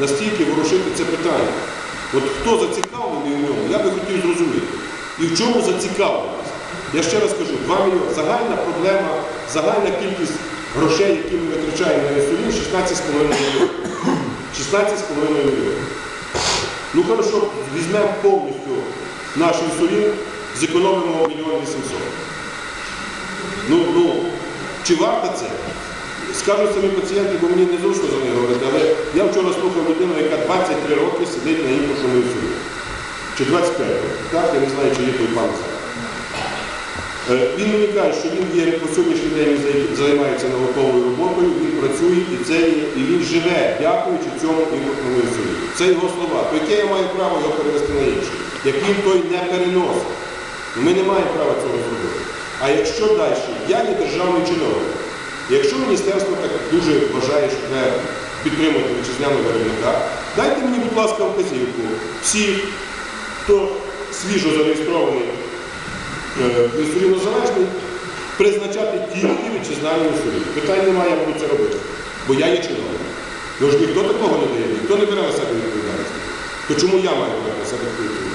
настільки ворушити це питання. От хто зацікавлений у ньому, я би хотів зрозуміти. І в чому зацікавленість? Я ще раз кажу, 2 мільйони. Загальна проблема, загальна кількість грошей, які ми витрачаємо на інсулін, 16,5 мільйонів. 16,5 мільйонів. Ну хорошо, візьмемо повністю наш інсулін, зекономимо 1 мільйон 800. Ну, ну, чи варто це? Скажуть самі пацієнти, бо мені незручно за них говорити, але вчора слухав людину, яка 23 роки сидить на імпульсному інсуліні. Чи 25 років. Так, я не знаю, чи є той пан. Е, Він мені каже, що він є по сьогоднішній день він займається науковою роботою, він працює і це є, і він живе, дякуючи цьому імпортному інсуліну. Це його слова. То яке я маю право його перевести на інше? Як він той не переносить. Ми не маємо права цього зробити. А якщо далі, я є державний чиновник. Якщо міністерство так дуже вважає, що треба підтримувати вітчизняного виробника, дайте мені, будь ласка, вказівку. Всі, хто свіжо зареєстрований е, інсулінозалежний, призначати тільки вітчизняний інсулін. Питань немає, я буду це робити. Бо я є чиновник. Ну ж ніхто такого не дає, ніхто не бере на себе відповідальність. То чому я маю брати на себе відповідальність?